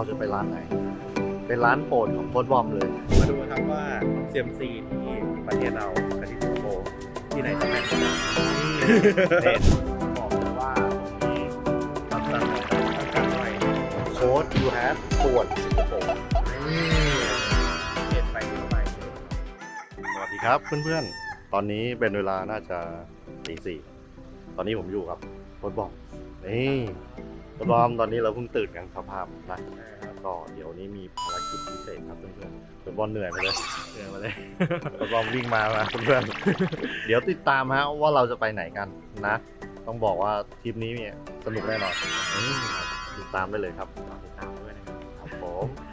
เราจะไปร้านไหน เป็นร้านโปรดของโค้ดบอมเลย มาดูครับว่า CMC ที่ประเทศเรากับที่สิงคโปร์ที่ไหนจะแม่นกว่ากันเด็ดบอกเลยว่าตรงนี้รับสั่งรับสั่งหน่อยโค้ด you have ตรวจสิงคโปร์เปลี่ยนไปเปลี่ยนไปสวัสดีครับเพื่อนๆ ตอนนี้เป็นเวลาน่าจะตีสี่ตอนนี้ผมอยู่กับโค้ดบอมนี่โค้ดบอมตอนนี้เราเพิ่งตื่นกันสภาพนะนะครับก็เดี๋ยวนี้มีภารกิจพิเศษครับเพื่อนๆโค้ดบอลเหนื่อยไปเลยเดินมาเลยโค้ดบอมวิ่งมามาเพื่อนๆเดี๋ยวติดตามฮะว่าเราจะไปไหนกันนะ ต้องบอกว่าทริปนี้เนี่ยสนุกแน่นอนอืมติดตามได้เลยครับติดตามด้วยนะครับครับผม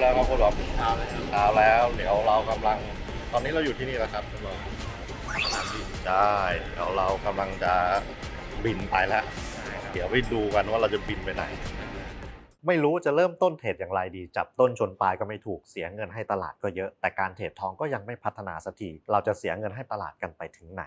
แล้วครับโค้ดบอมเช้าเลยครับเช้าแล้วเดี๋ยวเรากำลัง ตอนนี้เราอยู่ที่นี่แล้วครับโค้ดบอมสนามบินได้เดี๋ยวเรากำลังจะบินไปแล้ว เดี๋ยวไปดูกันว่าเราจะบินไปไหน ไม่รู้จะเริ่มต้นเทรดอย่างไรดี จับต้นชนปลายก็ไม่ถูกเสียเงินให้ตลาดก็เยอะ แต่การเทรดทองก็ยังไม่พัฒนาสักทีเราจะเสียเงินให้ตลาดกันไปถึงไหน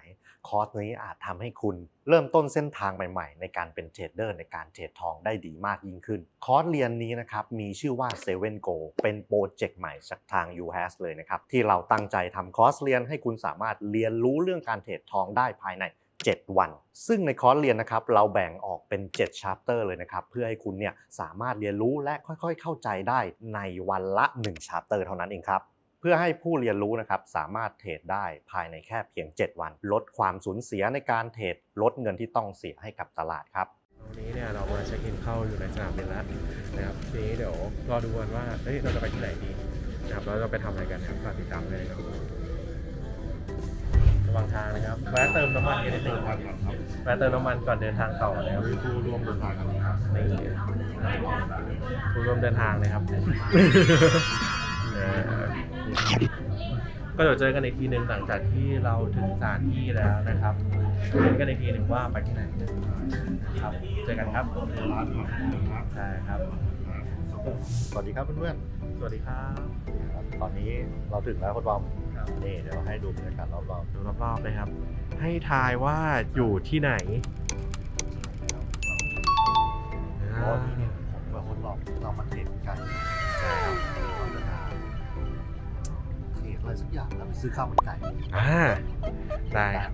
คอร์สนี้อาจทำให้คุณเริ่มต้นเส้นทางใหม่ๆ ในการเป็นเทรดเดอร์ในการเทรดทองได้ดีมากยิ่งขึ้น คอร์สเรียนนี้นะครับมีชื่อว่า 7 Go เป็นโปรเจกต์ใหม่จากทาง UHAS เลยนะครับที่เราตั้งใจทำคอร์สเรียนให้คุณสามารถเรียนรู้เรื่องการเทรดทองได้ภายใน 7 วัน ซึ่งในคอร์สเรียนนะครับเราแบ่งออกเป็น 7 ชาร์เตอร์เลยนะครับเพื่อให้คุณเนี่ยสามารถเรียนรู้และค่อยๆ เข้าใจได้ในวันละ 1 ชาร์เตอร์เท่านั้นเองครับเพื่อให้ผู้เรียนรู้นะครับสามารถเทรดได้ภายในแค่เพียง 7 วัน ลดความสูญเสียในการเทรดลดเงินที่ต้องเสียให้กับตลาดครับวันนี้เนี่ยเรามาเช็คอินเข้าอยู่ในสนามบินแล้วนะครับทีนี้เดี๋ยวรอดูกันว่าเอ้ยเราจะไปที่ไหนดีนะครับเราจะไปทำอะไรกันครับฝากติดตามเลยนะครับ ระหว่างทางนะครับแวะเติมน้ำมันกันนิดนึงครับแวะเติมน้ำมันก่อนเดินทางต่อนะครับมีผู้ร่วมเดินทางกันครับนี่ผู้ร่วมเดินทางนะครับเออก็เดี๋ยวเจอกันอีกทีหนึ่งหลังจากที่เราถึงสถานที่แล้วนะครับเจอกันอีกทีหนึ่งว่าไปที่ไหนนะครับเจอกันครับร้านครับใช่ครับ สวัสดีครับเพื่อนสวัสดีครับๆตอนนี้เราถึงแล้วคุณบอม ครับนี่เดี๋ยวให้ดูบรรยากาศรอบดูรอบๆเลยครับ ให้ทายว่าอยู่ที่ไหนๆเพราะว่าที่เนี่ยผมกับคนบอกเรามาเทรดกันใช่ครับเราจะมาเทรดอะไรสักอย่างแล้วไปซื้อข้าวมันไก่อ่าได้ครับ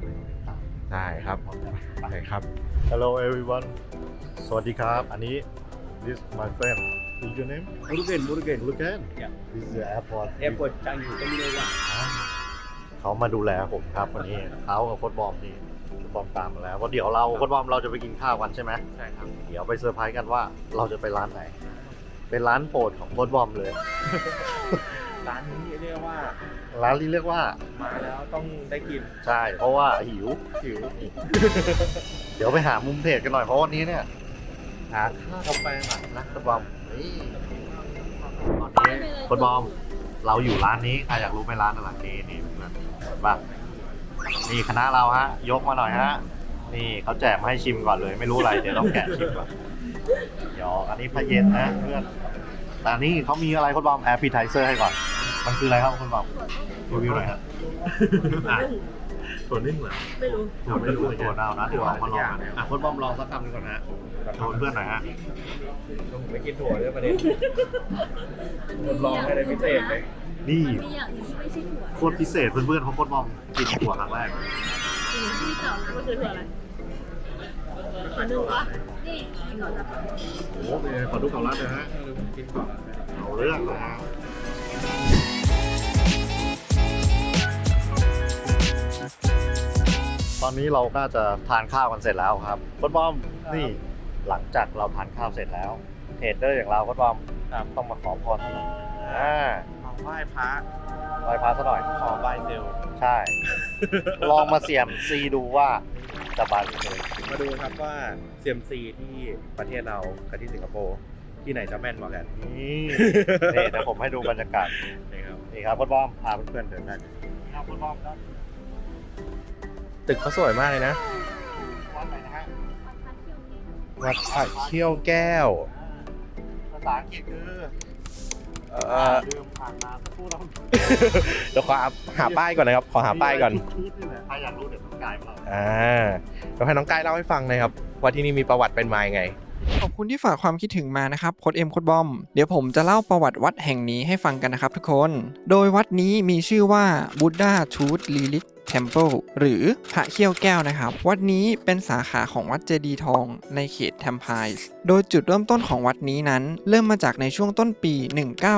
ได้ครับได้ครับ Hello everyone สวัสดีครับ อันนี้ this my friend What's your name Murugan, Murugan. Logan Yeah. This is the airport Airport Changi, Terminal เขามาดูแลผมครับวันนี้เขากับโค้ดบอมนี่โค้ดบอมตามมาแล้วว่าะเดี๋ยวเราโค้ดบอมเราจะไปกินข้าวกันใช่ไหมใช่ครับ เดี๋ยวไปเซอร์ไพรส์กันว่าเราจะไปร้านไหน เป็นร้านโปรดของโค้ดบอมเลย ร้านนี้เรียกว่าร้านที่เรียกว่า มาแล้วต้องได้กินใช่ เพราะว่าหิว หิวเดี๋ยวไปหามุมเทรดกันหน่อยเพราะวันนี้เนี่ย หาข้าวกาแฟหน่อยนะโค้ดบอม นี่ตอนนี้ค้ดบอม เราอยู่ร้านนี้ใครอยากรู้ไหมร้านอะไรนี่นี่เพื่อนเห็นนี่คณะเราฮะ ยกมาหน่อยฮะ นี่เขาแจกมาให้ชิมก่อนเลย ไม่รู้อะไร เดี๋ยวต้องแกะชิมก่อนเดี๋ยวอันนี้พระเย็นนะเพื่อนแต่นี่เขามีอะไรคุณบอมแอปเปิลไทเซอร์ให้ก่อน มันคืออะไรครับคุณบอมรีวิวหน่อยครับ อะถั่วนึ่งเหรอไม่รู้ผมไม่รู้ตัวเน่านะเดี๋ยวลองมาลองกันอะคุณบอมลองสักคำหนึงก่อนนะโชว์เพื่อนหน่อยฮะผมไม่กินถั่วด้วยประเด็นผมลองให้ได้พิเศษเลยนี่มีอย่างหนึงที่ไม่ใช่ถั่วโคตรพิเศษเพื่อนๆเพราะคุณบอมกินถั่วครั้งแรกอืมที่เก่านะมันคือถั่วอะไรถั่วนึ่งวะนี่ที่เก่าจะโอ้โหเป็นไงขอดูของร้านหน่อยฮะเออผมกินก่อนนะเอาเรื่องนะฮะ อนนี้เราก็จะทานข้าวกันเสร็จแล้วครับคุณบอมนี่หลังจากเราทานข้าวเสร็จแล้วเทรดเดอร์อย่างเราคุณบอมครับ ต้องมาขอพรหน่อยอ่าขอไหว้พระไหว้พระซะหน่อย ขอไหว้เซลลใช่ ลองมาเสี่ยมซีดูว่าจะบานเลยมาดูครับว่า CMC ที่ประเทศเรากับที่สิงคโปร์ที่ที่ไหนจะแม่นกว่ากันนี่นี่เดี๋ยวผมให้ดูบรรยากาศนะครับ นี่ครับคุณบอมพาเพื่อนๆเดินได้ครับคุณบอมครับ ตึกเขาสวยมากเลยนะ วัดไหนนะฮะ วัดพระเขี้ยวแก้ว ภาษาอังกฤษคือเอ่อลืมผ่านมาสักครู่เราเดี๋ยวขอหาหาป้ายก่อนนะครับ ขอหาป้ายก่อนชุดๆนี่แหละใครอยากรู้เดี๋ยวต้องกายมาเราอ่าเดี๋ยวให้น้องกายเล่าให้ฟังหนะครับ ว่าที่นี่มีประวัติเป็นมายังไง ขอบคุณที่ฝากความคิดถึงมานะครับโค้ดเอ็มโค้ดบอม เดี๋ยวผมจะเล่าประวัติวัดแห่งนี้ให้ฟังกันนะครับทุกคน โดยวัดนี้มีชื่อว่า Buddha Truth Relic Temple หรือพระเขี้ยวแก้วนะครับ วัดนี้เป็นสาขาของวัดเจดีทองในเขตแทมไพส์โดยจุดเริ่มต้นของวัดนี้นั้น เริ่มมาจากในช่วงต้นปี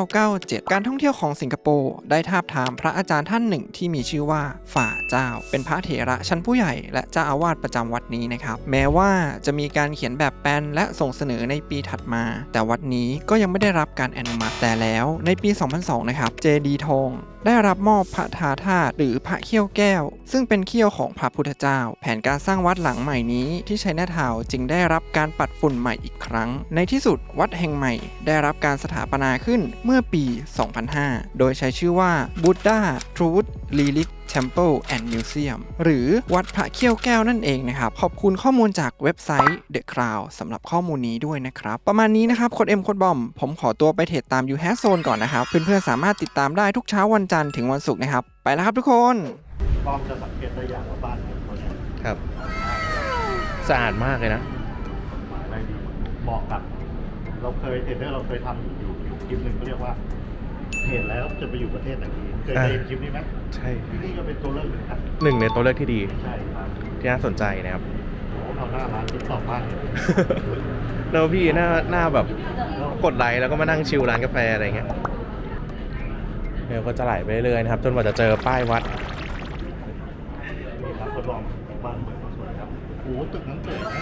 1997 การท่องเที่ยวของสิงคโปร์ได้ทาบทามพระอาจารย์ท่านหนึ่งที่มีชื่อว่าฝ่าเจ้า เป็นพระเถระชั้นผู้ใหญ่และเจ้าอาวาสประจำวัดนี้นะครับ แม้ว่าจะมีการเขียนแบบแปลนและส่งเสนอในปีถัดมา แต่วัดนี้ก็ยังไม่ได้รับการอนุมัติแต่แล้วในปี 2002 นะครับเจดีทองได้รับมอบพระธาธาตุหรือพระเขี้ยวแก้ว ซึ่งเป็นเขี้ยวของพระพุทธเจ้า แผนการสร้างวัดหลังใหม่นี้ที่ชัยนาทาวจึงได้รับการปัดฝุ่นใหม่อีกครั้ง ในที่สุดวัดแห่งใหม่ได้รับการสถาปนาขึ้นเมื่อปี 2005 โดยใช้ชื่อว่า Buddha Truth Relic Temple and Museum หรือวัดพระเขี้ยวแก้วนั่นเองนะครับ ขอบคุณข้อมูลจากเว็บไซต์ The Crown สำหรับข้อมูลนี้ด้วยนะครับ ประมาณนี้นะครับโค้ดเอ็มโค้ดบอม ผมขอตัวไปเทรดตาม You h a z Zone ก่อนนะครับ เพื่อนๆสามารถติดตามได้ทุกเช้าวันจันทร์ถึงวันศุกร์นะครับ ไปแล้วครับทุกคนบอมจะสังเกตได้อย่างว่าบ้านผมเขาเนี่ยครับ สะอาดมากเลยนะอะไรดี เหมาะกับ เราเคยเทรดเดอร์เราเคยทำอยู่อยู่คลิปหนึ่งก็เรียกว่าเห็นแล้วจะไปอยู่ประเทศไหนดีเคยได้ยินคลิปนี้ไหมใช่ที่นี่ก็เป็นตัวเลือกหนึ่งครับหนึ่งในตัวเลือกที่ดีใช่ครับที่น่าสนใจนะครับโอ้เราหน้าร้านติ๊กต็อกบ้านเนี่ยแล้วพี่หน้าหน้าแบบกดไลค์แล้วก็มานั่งชิลร้านกาแฟอะไรเงี้ยเดี๋ยวก็จะไหลไปเรื่อยๆนะครับ จนกว่าจะเจอป้ายวัด นี่ครับทดลองบ้านเมืองสวยครับโอ้โหตึกนั้นสวยนะ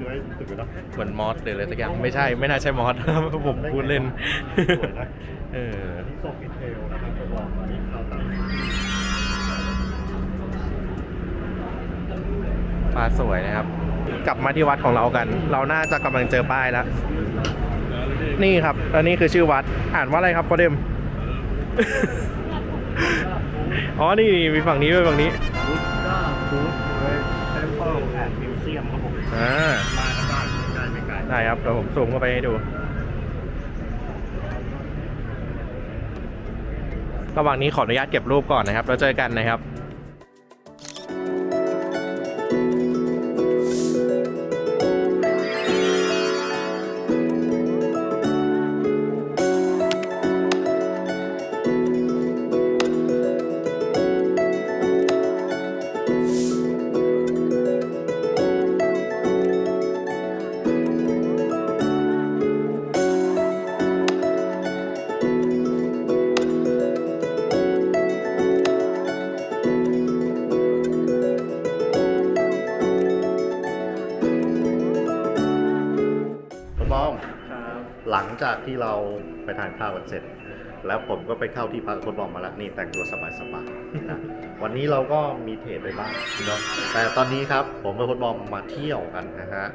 เลื้อยตึกอยู่นะเหมือนมอสหรืออะไรสักอย่างไม่ใช่ไม่น่าใช่มอส ผมพูดเล่นสวยนะเอออันนี้โซฟิเทลนะครับทดลองอันนี้เราตั้งฟ้าสวยนะครับ กลับมาที่วัดของเรากัน เราน่าจะกำลังเจอป้ายแล้ว นี่ครับอันนี้คือชื่อวัดอ่านว่าอะไรครับโคเดมอ๋อนี่นี่มีฝั่งนี้ด้วยฝั่งนี้บุดด้า อ่าได้ครับเดี๋ยวผมสูงเข้าไปให้ดู ระหว่างนี้ขออนุญาตเก็บรูปก่อนนะครับ แล้วเจอกันนะครับ จากที่เราไปทานข้าวกันเสร็จ แล้วผมก็ไปเข้าที่พักคุณบอมมาแล้วนี่แต่งตัวสบายๆนะวันนี้เราก็มีเทรดไปบ้างเนาะแต่ตอนนี้ครับผมกับคุณบอมมาเที่ยวกันนะฮะ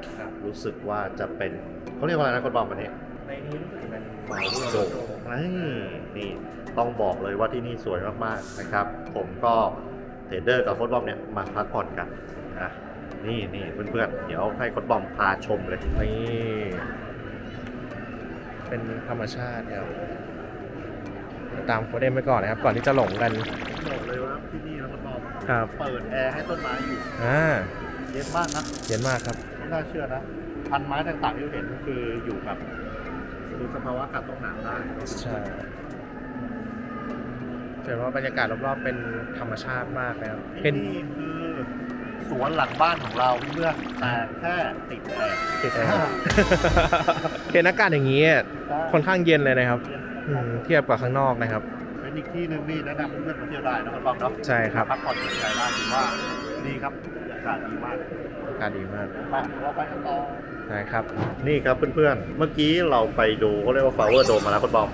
รู้สึกว่าจะเป็นเขาเรียกว่าอะไรนะคุณบอมวันนี้ในนี้รู้สึกจะเป็นฟาวโดนี่นี่ต้องบอกเลยว่าที่นี่สวยมากๆนะครับ ผมก็เทรดเดอร์กับโค้ดบอมเนี่ยมาพักผ่อนกันนะนี่นี่เพื่อนๆเดี๋ยวให้โค้ดบอมพาชมเลยนี่ เป็นธรรมชาติครับตามโคเดมไปก่อนนะครับ ก่อนที่จะหลงกันบอกเลยว่าที่นี่นะโค้ดบอมครับเปิดแอร์ให้ต้นไม้อยู่อ่าเย็นมากนะเย็นมากครับไม่น่าเชื่อนะพันไม้ต่างๆที่เราเห็นก็คืออยู่กับดูสภาวะอากาศต้องหนาวได้ใช่เจอว่าบรรยากาศรอบๆเป็นธรรมชาติมากนะครับเห็ที่นนี่คือสวนหลังบ้านของเราเพื่อนๆแต่แค่ติดแอร์ติดแอร์ เห็นอากาศอย่างนี้อะค่อนข้างเย็นเลยนะครับอืมเทียบกับข้างนอกนะครับ เป็นอีกที่หนึ่งนี่แนะนำเพื่อนๆมาเที่ยวได้นะคุณบอมเนาะใช่ครับพักผ่อนหย่อนใจได้ถือว่าดีครับบรรยากาศดีมากอากาศดีมากไปเราไปกันต่อใช่ครับ นี่ครับเพื่อนๆ เมื่อกี้เราไปดูเขาเรียกว่า flower dome มาแล้วคุณบอม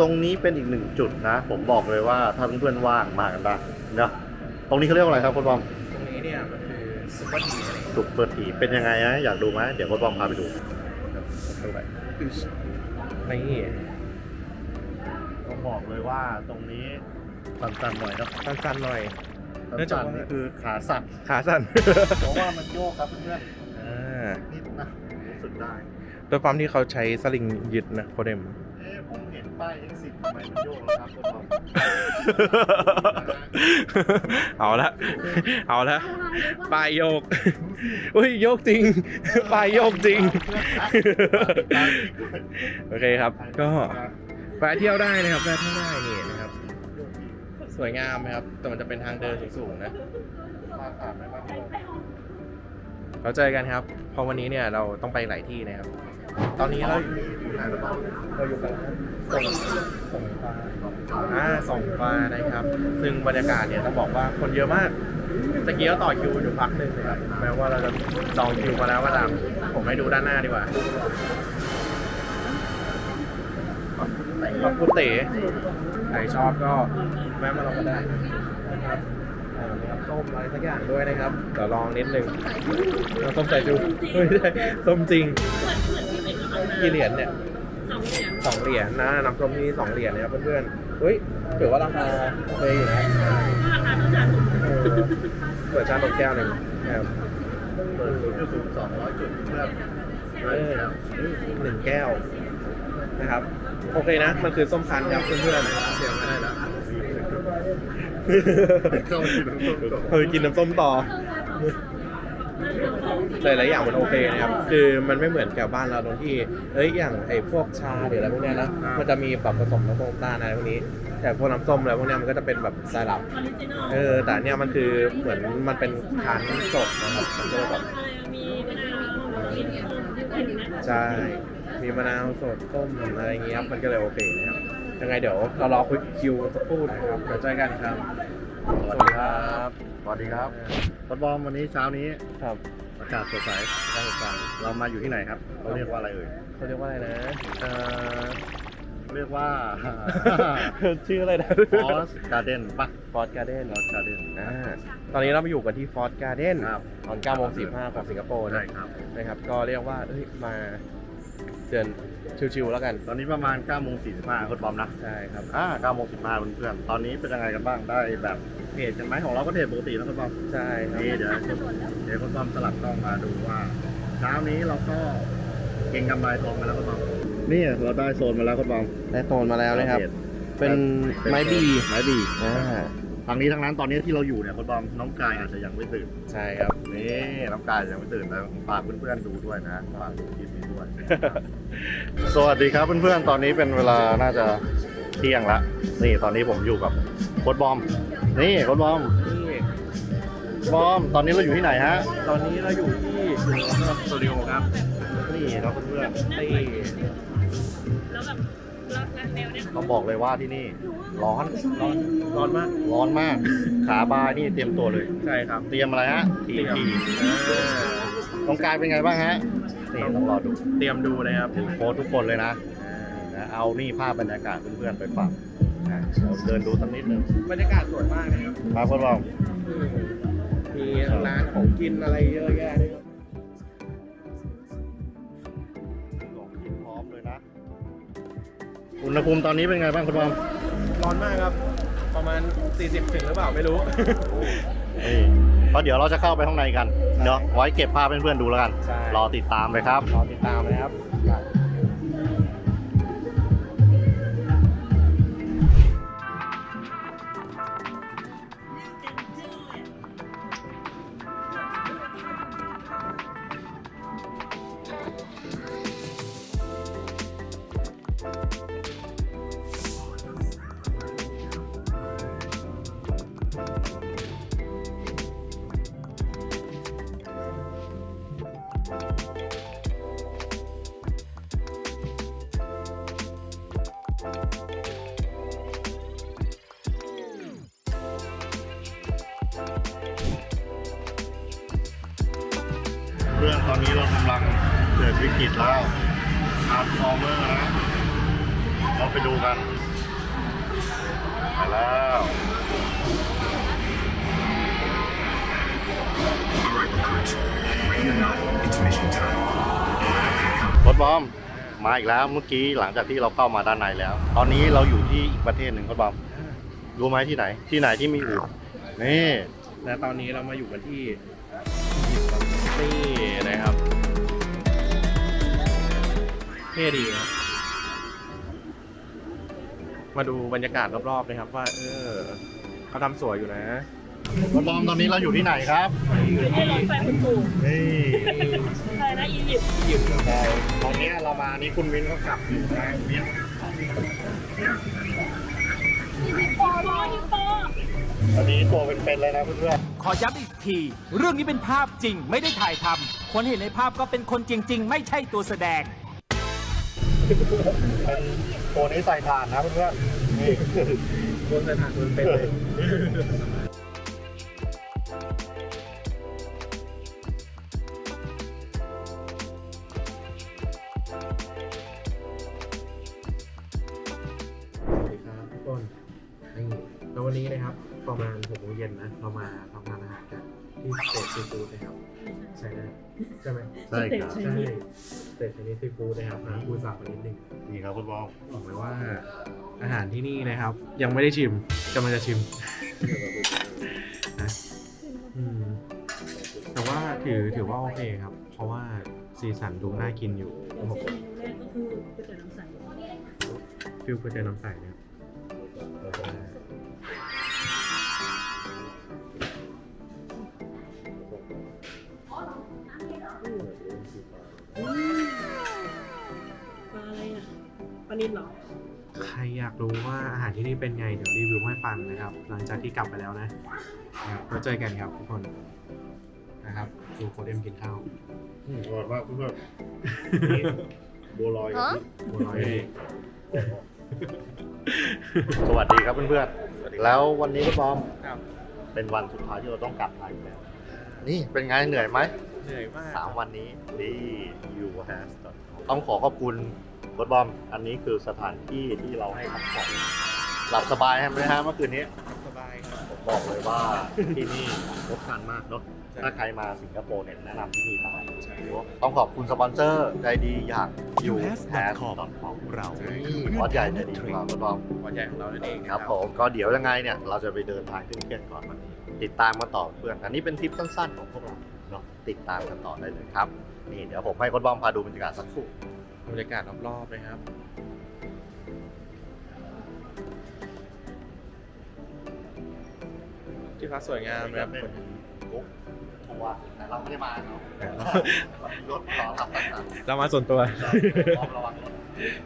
ตรงนี้เป็นอีกหนึ่งจุดนะ ผมบอกเลยว่าถ้าเพื่อนๆว่างมากันได้เนาะตรงนี้เขาเรียกว่าอะไรครับคุณบอมตรงนี้เนี่ยมันคือสเปอร์ทีอะไรสุปเปอร์ทีเป็นยังไงนะอยากดูไหมเดี๋ยวโค้ดบอมพาไปดู เข้าไปนี่ต้องบอกเลยว่าตรงนี้สั่นๆหน่อยครับสั้นๆหน่อย เนื่องจากสั่นว่า ๆนี่คือขาสั่นขาสั้นเพราะว่ามันโยกครับเพื่อนอ่าๆนิดนะรู้สึกได้โดยความที่เขาใช้สลิงยึดนะโคเดม เอ๊ะผมเห็น ป้ายยังสิบทำไมมันโยกแล้วครับโค้ดบอมเอาละ เอาละปลายโยก อุ้ยโยกจริง ปลายโยกจริง โอเคครับ ก็แวะเที่ยวได้นะครับแวะเที่ยวได้นี่นะครับ สวยงามนะครับ แต่มันจะเป็นทางเดินสูงๆนะ มาขาดไหมครับเราเจอกันครับเพราะวันนี้เนี่ยเราต้องไปหลายที่นะครับ ตอนนี้เราอยู่อยู่ไหนโค้ดบอมเราอยู่กัน ส่งส่งฟ้าอ่าส่งฟ้านะครับ ซึ่งบรรยากาศเนี่ยต้องบอกว่าคนเยอะมากตะกี้ก็ต่อคิวอยู่พักหนึ่งนะครับแม้ว่าเราจะจองคิวมาแล้วก็ตามผมให้ดูด้านหน้าดีกว่าขอบคุณเต๋ใครชอบก็แวะมาลองกันได้นะครับเอ่อมีน้ำส้มอะไรสักอย่างด้วยนะครับเดี๋ยวลองนิดนึงน้ำส้มใส่ดูไม่ใช่ส้มจริงเหมือนเหมือนที่เป็นกำลังกี่เหรียญเนี่ย สองเหรียญสองเหรียญนะน้ำส้มที่สองเหรียญนะครับเพื่อนๆเฮ้ยถือว่าราคาโอเคอยู่นะราคาเท่ากันเออเปิดชาตกแก้วหนึ่งนะครับเปิดศูนย์จุดศูนย์สองร้อยจุดเพื่อนเออหนึ่งแก้วนะครับ โอเคนะ มันคือส้มคั้นครับเพื่อนเสียงไม่ได้แล้วๆเข้าที่น้ำส้มต่อเออกินน้ำส้มต่อ หลายๆอย่างมันโอเคนะครับ คือมันไม่เหมือนกับบ้านเราตรงที่ เอ้ยอย่างไอ้พวกชาหรืออะไรพวกเนี้ยนะ มันจะมีแบบผสมน้ำส้มตาลอะไรพวกนี้ แต่พวกน้ำส้มอะไรพวกเนี้ยมันก็จะเป็นแบบสลับออริจินอลเออ แต่อันเนี่ยมันคือเหมือนมันเป็นคั้นสดนะครับมันก็เลยแบบมีมะนาวมีส้มที่เป็นนะใช่ มีมะนาวสดต้มอะไรอย่างเงี้ยครับมันก็เลยโอเคนะครับ ยังไงเดี๋ยวเรารอคุยคิวสักครู่นะครับเดี๋ยวเจอกันครับ สวัสดีครับ สวัสดีครับ ฟุตบอลวันนี้เช้านี้ครับ อากาศสดใสได้สดใสเรามาอยู่ที่ไหนครับเขาเรียกว่าอะไรเอ่ยเขาเรียกว่าอะไรนะเอ่อเรียกว่า ชื่ออะไรนะ ฟอสการ์เด้นปะฟอร์ดการ์เด้นฟอสการ์เด้น อ่าตอนนี้เรามาอยู่กันที่ฟอร์ดการ์เด้นครับ ตอน9โมง45ของสิงคโปร์ใช่นะครับนะครับ ก็เรียกว่าเอ้ยมาเดิน ชิวๆแล้วกันตอนนี้ประมาณ9โมง45ฟุตบอลนะใช่ครับอ่า9โมง15เพื่อนๆตอนนี้เป็นยังไงกันบ้างได้แบบเพจกันไหมของเราก็เพจปกตินะฟุตบอลใช่ครับนี่เดี๋ยวเดี๋ยวฟุตบอลสลับกล้องมาดูว่าเช้านี้เราก็เก่งกำไรทองมาแล้วฟุตบอลนี่เราได้โซนมาแล้วฟุตบอลได้โตนมาแล้วนะครับ เป็นไม้บีไม้บีอ่า ทางนี้ทั้งนั้นตอนนี้ที่เราอยู่เนี่ยฟุตบอลน้องกายอาจจะยังไม่ตื่นใช่ครับ นี่น้องกายยังไม่ตื่นแล้วฝากเพื่อนๆดูด้วยนะฝากดูคลิปนี้ด้วย สวัสดีครับเพื่อนๆตอนนี้เป็นเวลาน่าจะเที่ยงละนี่ตอนนี้ผมอยู่กับโค้ดบอม นี่โค้ดบอมนี่บอม ตอนนี้เราอยู่ที่ไหนฮะ ตอนนี้เราอยู่ที่สตูดิโอครับ นี่ครับเพื่อนที่แล้วแบบแล้วแนวเนี้ยๆต้องบอกเลยว่าที่นี่ ร้อน ร้อนร้อนมากร้อนมาก ขาบายนี่เตรียมตัวเลย ใช่ครับเตรียมอะไรฮะทีเตรียมทีน้องกายเป็นไงบ้างฮะนี่ต้องรอดูเตรียมดูเลยครับโค้ชทุกคนเลยนะนะเอานี่ภาพบรรยากาศเพื่อนๆไปฝากนะเดี๋ยวเดินดูสักนิดนึงบรรยากาศสวยมากนะครับมาโค้ดบอมมีร้านของกินอะไรเยอะแยะเลยครับของกินพร้อมเลยนะอุณหภูมิตอนนี้เป็นไงบ้างคุณบอม ร้อนมากครับ ประมาณ 40 ถึงหรือเปล่าไม่รู้ นี่เพราะเดี๋ยวเราจะเข้าไปข้างในกัน เดี๋ยวไว้เก็บภาพให้เพื่อนๆดูแล้วกัน ใช่ รอติดตามเลยครับ รอติดตามนะครับ พื่อนตอนนี้เรากำลังเกิดวิกฤตแล้วอาร์ตฟอร์เมอร์นะ เราไปดูกันไปแล้วรถบอมมาอีกแล้วเมื่อกี้หลังจากที่เราเข้ามาด้านในแล้ว ตอนนี้เราอยู่ที่อีกประเทศหนึ่งรถบอมรู้ไหมที่ไหน ที่ไหนที่มีอู่นี่และตอนนี้เรามาอยู่กันที่ ท่ดีครับมาดูบรรยากาศรอบๆนะครับว่า เออเขาทำสวยอยู่นะ รถบอมตอนนี้เราอยู่ที่ไหนครับ ให้รถไฟคุณปู่นี่อะไรนะอียิปต์อยู่ตอนนี้เรามานี่คุณวินเขากลับอยู่นะวินฮิปโปรอฮิปโปตอนนี้ตัวเป็นๆเลยนะเพื่อนขอย้ำอีกที เรื่องนี้เป็นภาพจริงไม่ได้ถ่ายทำคนเห็นในภาพก็เป็นคนจริง ๆ ไม่ใช่ตัวแสดงๆ เป็นตัวนี้ใส่ถ่านนะเพื่อนๆนี่บนสถานบนเป็นเลยสวัสดีครับทุกคนนี่แล้ววันนี้นะครับประมาณหกโมงเย็นนะ เรามาทำทานอาหารกันที่สเตทซีฟู้ดนะครับ ใช่ไหมใช่ไหมใช่ครับใช่สเตทชนิดซีฟู้ดนะครับนะพูดสับมานิดนึงนี่ครับคุณบอมบอกเลยว่า อาหารที่นี่นะครับ ยังไม่ได้ชิมกำลังจะชิมนะอืมแต่ว่าถือถือว่าโอเคครับ เพราะว่าสีสันดูน่ากินอยู่เดี๋ยวเมนูแรกก็คือก๋วยเตี๋ยวน้ำใสฟิลก๋วยเตี๋ยวน้ำใสนะ นิลเหรอ ใครอยากรู้ว่าอาหารที่นี่เป็นไง เดี๋ยวรีวิวให้ฟังนะครับ หลังจากที่กลับไปแล้วนะนะครับแล้วเจอกันครับทุกคนนะครับดูโคดเอ็มกินข้าวอืมอร่อยมากเพื่อนๆบัวลอยกับบัวลอยสวัสดีครับเพื่อนๆ แล้ววันนี้คุณบอมครับ เป็นวันสุดท้ายที่เราต้องกลับไทยแล้ว นี่เป็นไงเหนื่อยไหมเหนื่อยมากสามวันนี้นี่ you has ต้องขอขอบคุณ โค้ชบอม อันนี้คือสถานที่ที่เราให้พักผ่อนหลับสบายใช่ไหมฮะเมื่อคืนนี้สบายครับ ผมบอกเลยว่าที่นี่รบคันมากเนาะใช่ ถ้าใครมาสิงคโปร์เนี่ยแนะนำที่นี่ได้ใช่ ต้องขอบคุณสปอนเซอร์ใจดีอย่าง you has com เรานี่วัดใหญ่ใจดีของเราโค้ชบอมวันใหญ่ของเรานั่นเองนะครับผมก็เดี๋ยวยังไงเนี่ยเราจะไปเดินทางขึ้นเครื่องก่อนวันนี้ติดตามมาต่อเพื่อน อันนี้เป็นทริปสั้นๆของพวกเราเนาะติดตามกันต่อได้เลยครับ นี่เดี๋ยวผมให้โค้ชบอมพาดูบรรยากาศสักครู่ บรรยากาศรอบๆนะครับที่พักสวยงามนะครับเป็นบุ๊กทัวร์แต่เราไม่ได้มาเนาะรถขอขับตั้งแต่เรามาส่วนตัวบอมระวังรถ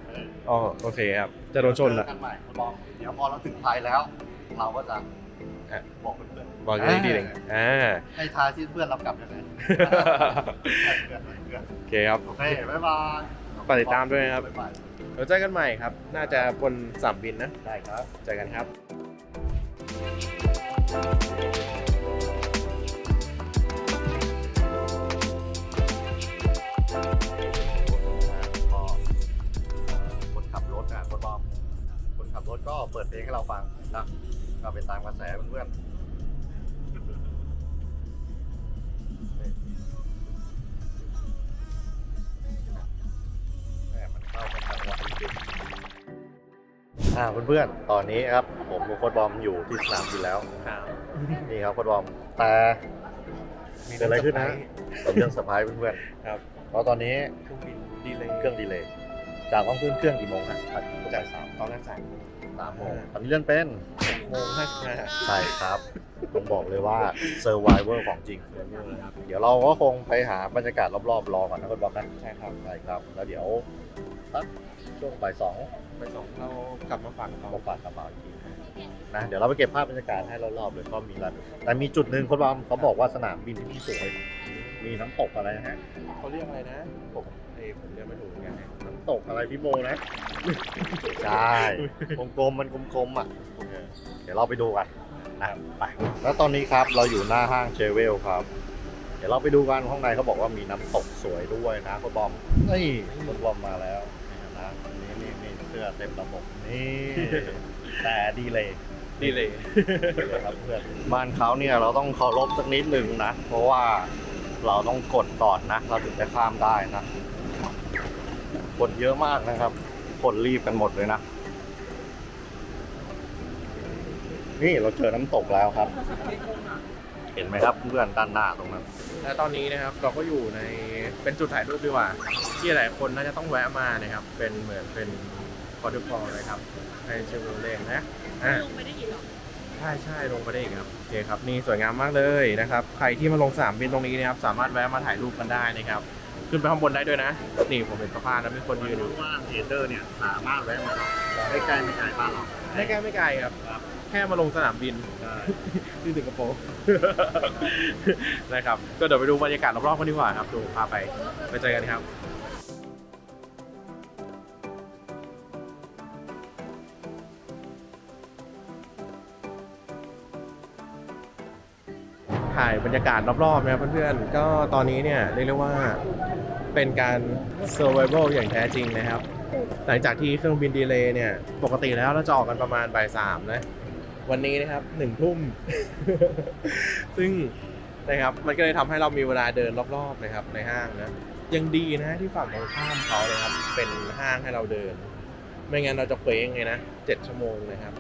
เอออ๋อโอเคครับ จะโดนชนเจละอกันใหม่โค้ชบอมเดี๋ยวพอเราถึงไทยแล้ว เราก็จะอะ บอกเพื่อนบอกกันอีกทีหนึ่งอ่าๆให้ทายที่เพื่อนเรากลับยังไง ให้เพื่อนให้เพื่อนโอเคครับ โอเคบ๊ายบาย ฝากติดตามด้วยนะครับบ๊ายบายเดี๋ยวเจอกันใหม่ครับ น่าจะบนสามบินนะ ได้ครับ เจอกันครับก็เอ่อคนขับรถนะคนบอมคนขับรถก็เปิดเพลงให้เราฟังนะก็เป็นตามกระแสเพื่อนๆ อ่าเพื่อนๆ ตอนนี้ครับ ผมกับโค้ชบอมอยู่ที่สนามบินแล้ว ครับนี่ครับโค้ชบอม แต่เกิดอะไรขึ้นนะเป็นเรื่องเซอร์ไพรส์เพื่อนครับๆเพราะตอนนี้เครื่องบินดีเลยเครื่องดีเลย์จากต้องขึ้นเครื่องกี่โมงฮะจากสามตอนแรกสามสามโมงตอนนี้เลื่อนเป็นโมงห้าสิบห้าใช่ครับผมบอกเลยว่าเซอร์ไวเวอร์ของจริงเดี๋ยวเราก็คงไปหาบรรยากาศรอบๆรอก่อนนะคุณบอกนะ ใช่ครับ ใช่ครับ แล้วเดี๋ยวสักช่วงบ่ายสอง ไปส่งเรากลับมาฝันเขามาฝากกระเป๋าอีกทีนะเดี๋ยวเราไปเก็บภาพบรรยากาศให้รอบๆเลยก็มีระดับแต่มีจุดหนึ่งคุณบอมเขาบอกว่าสนามบินที่นี่สวยมีน้ำตกอะไรนะฮะเขาเรียกอะไรนะผมเอ้ยผมเรียกไม่ถูกเหมือนกันนะน้ำตกอะไรพี่โมนะใช่กลมๆมันกลมๆอะเออเดี๋ยวเราไปดูกันนะไปแล้วตอนนี้ครับเราอยู่หน้าห้างเชเวลครับ เดี๋ยวเราไปดูกันข้างในเขาบอกว่ามีน้ำตกสวยด้วยนะคุณบอมนี่คุณบอมมาแล้วนี่นะนี่นี่นี่เสื้ อเต็มระบบนี่แต่ดีเลยดีเลยครับเพื่อนบ้านเขาเนี่ยเราต้องเคารพสักนิดหนึ่งนะ เพราะว่าเราต้องกดก่อนนะ เราถึงจะข้ามได้นะคนเยอะมากนะครับ คนรีบกันหมดเลยนะ นี่เราเจอน้ำตกแล้วครับ เห็นไหมครับเพื่อนด้านหน้าตรงนั้น และตอนนี้นะครับเราก็อยู่ในเป็นจุดถ่ายรูปดีกว่า ที่หลายคนน่าจะต้องแวะมานะครับ เป็นเหมือนเป็นค อร์ดพอลนะครับในเชลเลนนะอ่า ลงไปได้กี่หรอใช่ใช่ลงไปได้อีกครับโอเคครับนี่สวยงามมากเลยนะครับ ใครที่มาลงสนามบินตรงนี้นะครับสามารถแวะมาถ่ายรูปกันได้นะครับ ขึ้นไปข้างบนได้ด้วยนะ นี่ผมเห็นสะพานนะมีคนยืนอยู่ว่าเทเดอร์เนี่ยสามารถแวะมาไม่ใกล้ไม่ไกลบ้านเราไม่ไกลไม่ไกลครับ แค่มาลงสนามบินที่สิงคโปร์นะครับ ก็เดี๋ยวไปดูบรรยากาศรอบๆกันดีกว่าครับดูพาไปไปเจอกันครับ ถ่ายบรรยากาศรอบๆนะครับเพื่อนๆ ก็ตอนนี้เนี่ยเรียกได้ว่าเป็นการ survival อย่างแท้จริงนะครับ หลังจากที่เครื่องบินดีเลย์เนี่ย ปกติแล้วเราจะออกกันประมาณบ่ายสามนะ วันนี้นะครับหนึ่งทุ่ม ซึ่งนะครับมันก็เลยทำให้เรามีเวลาเดินรอบๆนะครับในห้างนะ ยังดีนะที่ฝั่งตรงข้ามเขาเลยครับ เป็นห้างให้เราเดิน ไม่งั้นเราจะเคว้งเลยนะเจ็ดชั่วโมงนะครับ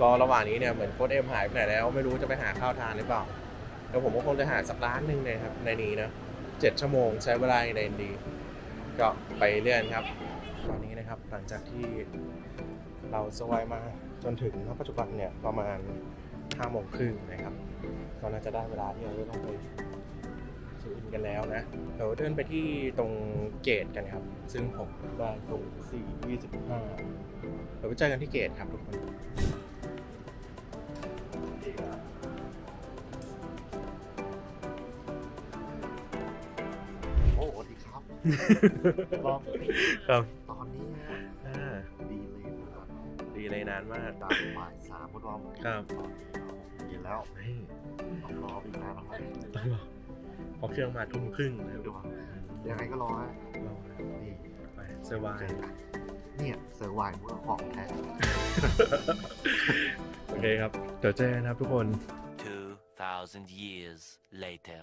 ก็ระหว่างนี้เนี่ยเหมือนโค้ดเอ็มหายไปไหนแล้ว ไม่รู้จะไปหาข้าวทานหรือเปล่า เดี๋ยวผมก็คงจะหาสักร้านหนึ่งนะครับในนี้นะเจ็ดชั่วโมงใช้เวลาในดี ก็ไปเรื่อยครับ ตอนนี้นะครับหลังจากที่เราสวายมาจนถึงณปัจจุบันเนี่ยประมาณห้าโมงครึ่งนะครับก็น่าจะได้เวลาที่เราจะต้องไปเช็คอินกันแล้วนะเดี๋ยวเดินไปที่ตรงเกตกันครับ ซึ่งผมได้ตรง4 25เดี๋ยวไปเจอกันที่เกตครับทุกคน รับรอบครับตอนนี้นะอ่าดีเลยนะครับดีเลยนานมากตามบ่ายสามพุทธวอมครับกินแล้วเฮ้ยต้องรออีกนานนะครับต้องรอพอเครื่องมาทุ่มครึ่งนะดูว่ายังไงก็รอฮะรอนี่ไปเซอร์ไวเจอกันเนี่ยเซอร์ไวน์เมื่อของแท้โอเคครับ เดี๋ยวเจอกันครับทุกคน 2,000 years later.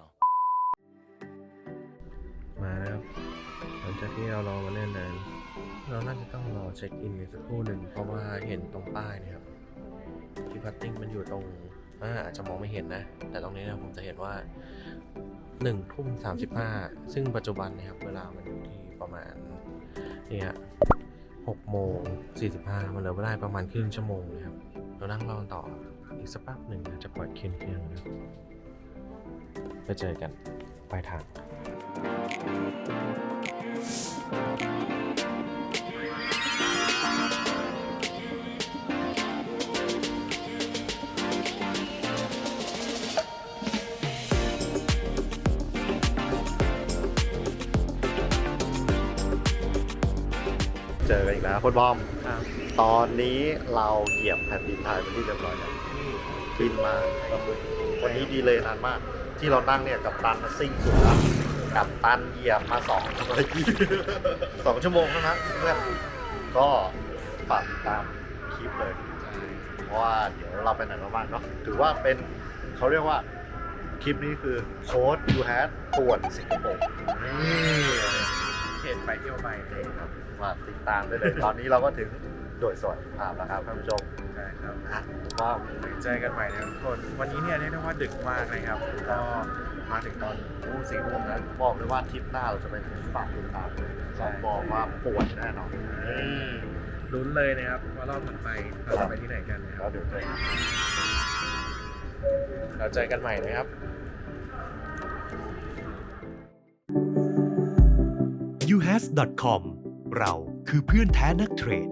มาแล้วครับหลัง จากที่เรารอมาเล่นนานเราน่าจะต้องรอเช็คอินสักครู่หนึ่งเพราะว่าเห็นตรงป้ายเนะครับที่พัตติ้งมันอยู่ตรงอ่าอาจจะมองไม่เห็นนะ แต่ตรงนี้นะผมจะเห็นว่าหนึ่งทุ่มสามสิบห้าซึ่งปัจจุบันนะครับเวลามันอยู่ที่ประมาณนี่ฮะหกโมงสี่สิบห้ามันเหลือเวลาประมาณครึ่งชั่วโมงเลยครับ เรานั่งรอต่ออีกสักแป๊บหนึ่งนะจะปล่อยเคียนเคียงนะไปเจอกันปลายทาง เจอกันอีกแล้วโคุณบอมครับตอนนี้เราเหยียบแผ่นดินไทยเป็นที่เรียบร้อยแล้วบินมาวันนี้ดีเลยนานมาก ที่เรานั่งเนี่ยกับตันมาซิ่งสุดแล้ว กับตันเหยียบมาสองชั่วโมงสองชั่วโมงเท่านั้นเพื่อนก็ฝากตามคลิปเลย เพราะว่าเดี๋ยวเราไปไหนมาบ้างเนาะถือว่าเป็นเขาเรียกว่าคลิปนี้คือโค้ดยูแฮดป่วนสิงคโปร์เข็นไปเที่ยวไปเลยครับมาติดตามได้เลย ตอนนี้เราก็ถึงโดยสวัสดิภาพแล้วครับท่านผู้ชมใช่ครับอะว่าเจอกันใหม่นะทุกคน วันนี้เนี่ยเรียกได้ว่าดึกมากนะครับก็ มาถึงตอนโอ้สี่ทุ่มแล้วบอกเลยว่าทริปหน้าเราจะไปถึงฝากติดตามเลยรับบอกว่าปวดแน่นอนลุ้นเลยนะครับว่ารอบถัดไปเราจะไปที่ไหนกันนะคแล้รัวบเดี๋ยวเจอกันเราเจอกันใหม่นะครับ uhas.com เราคือเพื่อนแท้นักเทรด